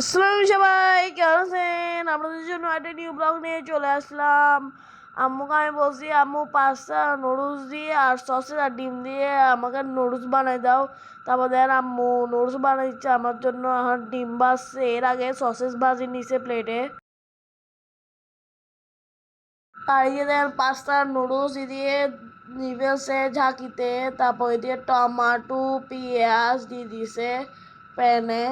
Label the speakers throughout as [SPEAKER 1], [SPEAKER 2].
[SPEAKER 1] আসসালামু সবাই, কেমন আছেন? আপনাদের জন্য একটা নিউ ব্লগ নিয়ে চলে আসলাম। আম্মুকে আমি বলছি, আম্মু পাস্তা নুডলস দিয়ে আর সসেস আর ডিম দিয়ে আমাকে নুডলস বানাই দাও। তারপর দেখেন আম্মু নুডলস বানাই দিচ্ছে আমার জন্য। এখন ডিম ভাজছে, এর আগে সসেস ভাজি নিছে প্লেটে আর এই যে দেখেন পাস্তা নুডলস দিয়ে নিবেছে ঝাঁকিতে। তারপর দিয়ে টমাটো, পেঁয়াজ দিয়ে দিছে প্যানে।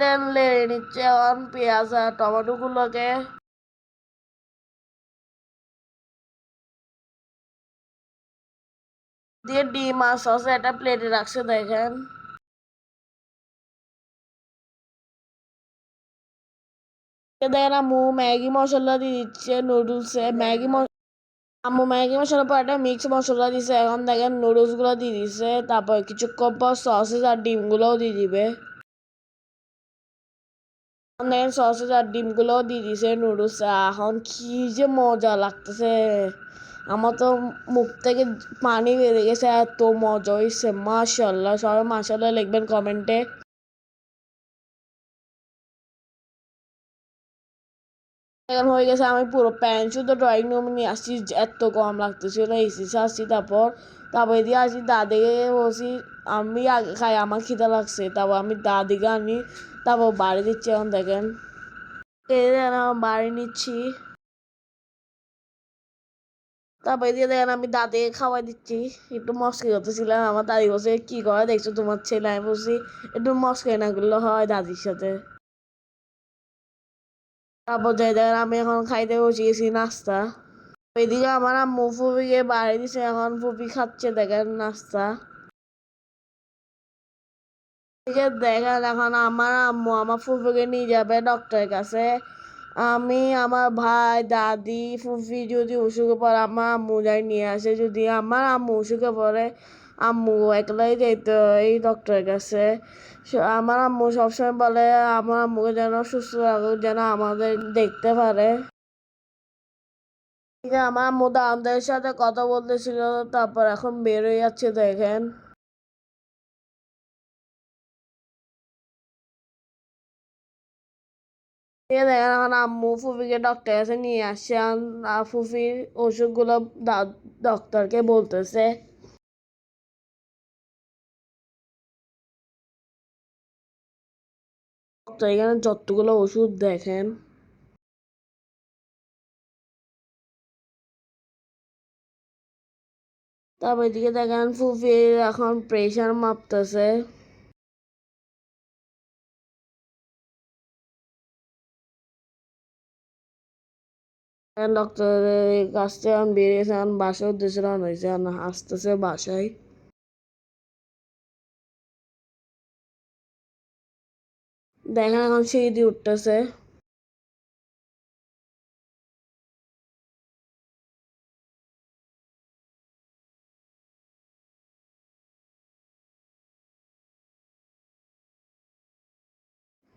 [SPEAKER 1] দেন লেড়ে নিচ্ছে এখন পেঁয়াজ আর টমেটো গুলোকে দিয়ে ডিম আর সস একটা প্লেটে রাখছে, দেখেন। দেখেন আম্মু, ম্যাগি মশলা দিয়ে দিচ্ছে নুডলসে ম্যাগি আম্মু, ম্যাগি মশলার পর একটা মিক্স মশলা দিছে। এখন দেখেন নুডলসগুলো দিয়ে দিছে। তারপর কিছুক্ষণ পর সসেস আর ডিম গুলোও দিয়ে দিবে। দেখেন সসেস আর ডিমগুলো দিয়ে দিছে নুডলস এখন কি যে মজা লাগতেছে। আমার তো মুখ থেকে পানি বেরিয়ে গেছে, এত মজা হয়েছে মাশাল্লাহ সবাই মাশাল্লাহ লিখবেন কমেন্টে। এখন হয়ে গেছে আমি পুরো প্যান্ট শুধু ড্রয়িং রুমে নিয়ে আসছি এত কম লাগতেছিল এসেছি আসছি, তারপর তারপর এদিকে আসি দাদিকে বলছি, আমি আগে খাই, আমার খিদা লাগছে। তারপর আমি দাদিকে আনি, তারপর বাড়ি দিচ্ছি এখন, দেখেন। বাড়ি নিচ্ছি। তারপর দিয়ে দেখেন, আমি দাদিকে খাওয়াই দিচ্ছি। একটু মস্কি করতেছিলাম, আমার দাদি বলছে, কি করে দেখছ তোমার ছেলে? আমি বলছি, একটু মস্কি না করলে হয় দাদির সাথে। তারপর যাই আমি এখন খাইতে বসে গেছি নাস্তা। এদিকে আমার আম্মু ফুপিকে বাড়ি দিছে, এখন ফুপি খাচ্ছে, দেখেন নাস্তা। এদিকে দেখেন এখন আমার আম্মু আমার ফুফুকে নিয়ে যাবে ডক্টরের কাছে। আমি আমার ভাই, দাদি, ফুফি যদি অসুখে পড়ে, আমার আম্মু যাই নিয়ে আসে। যদি আমার আম্মু অসুখে পড়ে আম্মু একলাই যেতে এই ডক্টরের কাছে। আমার আম্মু সবসময় বলে, আমার আম্মুকে যেন সুস্থ রাখুক, যেন আমাদের দেখতে পারে। আমার আম্মু দামদের সাথে কথা বলতেছিল, তারপর এখন বের হয়ে যাচ্ছে, দেখেন। দেখেন এখন আম্মু ফুফিকে ডক্টর কাছে নিয়ে আসছে ফুফির ওষুধগুলো ডক্টরকে বলতেছে। তো এখানে যতগুলো ওষুধ দেখেন। তারপর এদিকে দেখেন ফুফির এখন প্রেশার মাপতেছে। ডক্টরের কাছ থেকে বেরিয়েছে এখন উদ্দেশ্যে রওনা হয়েছে আসতেছে বাসায়। দেখেন এখন সিঁড়ি উঠতেছে।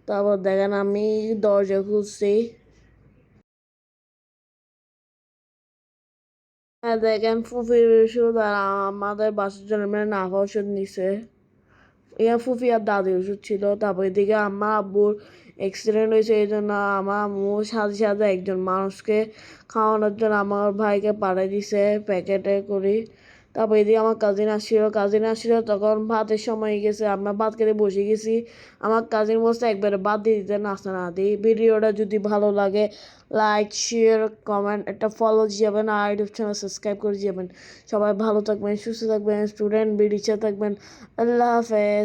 [SPEAKER 1] তারপর দেখেন আমি দরজা খুলছি। হ্যাঁ দেখেন ফুফির ওষুধ আর আমাদের বাসার জন্য মানে নাফা ওষুধ নিছে। ইয়া ফুফি আর দাদি ওষুধ ছিল তারপর এদিকে আমার আব্বুর অ্যাক্সিডেন্ট হয়েছে এই জন্য আমার আম্মু সাথে সাথে একজন মানুষকে খাওয়ানোর জন্য আমার ভাইকে পাঠিয়ে দিছে প্যাকেটে করে তারপর এদিকে আমার কাজিন আসছিল কাজিন আসছিল তখন ভাতের সময় গেছে আমরা ভাত খেতে বসে গেছি আমার কাজিন বসে একবারে বাদ দিয়ে দিতে নাস্তা না দিই ভিডিওটা যদি ভালো লাগে লাইক শেয়ার কমেন্ট একটা ফলো যাবেন আর ইউটিউব চ্যানেল সাবস্ক্রাইব করে যাবেন সবাই ভালো থাকবেন সুস্থ থাকবেন স্টুডেন্ট বেরিয়ে থাকবেন আল্লাহ হাফেজ